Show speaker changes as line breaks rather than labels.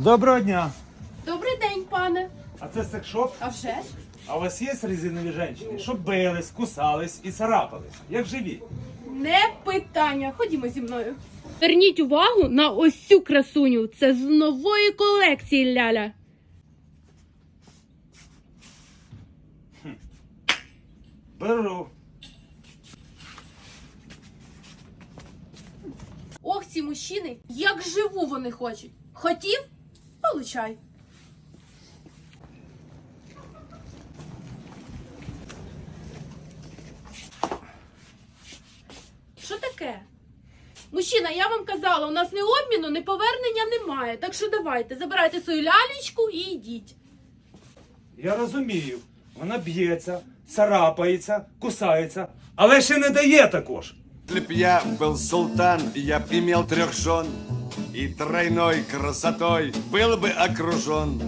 Доброго дня.
Добрий день, пане.
А це секшоп?
А вже ж?
А у вас є резинові жінки, щоб бились, кусались і царапались, як живі?
Не питання. Ходімо зі мною. Верніть увагу на ось цю красуню. Це з нової колекції ляля.
Беру.
Ох, ці мужчини, як живу вони хочуть. Хотів? Получай. Що таке? Мужчина, я вам казала, у нас ні обміну, ні повернення немає. Так що давайте, забирайте свою лялечку і йдіть.
Я розумію, вона б'ється, царапається, кусається, але ще не дає також.
Если б я был султан, я б имел трех жен И тройной красотой был бы окружен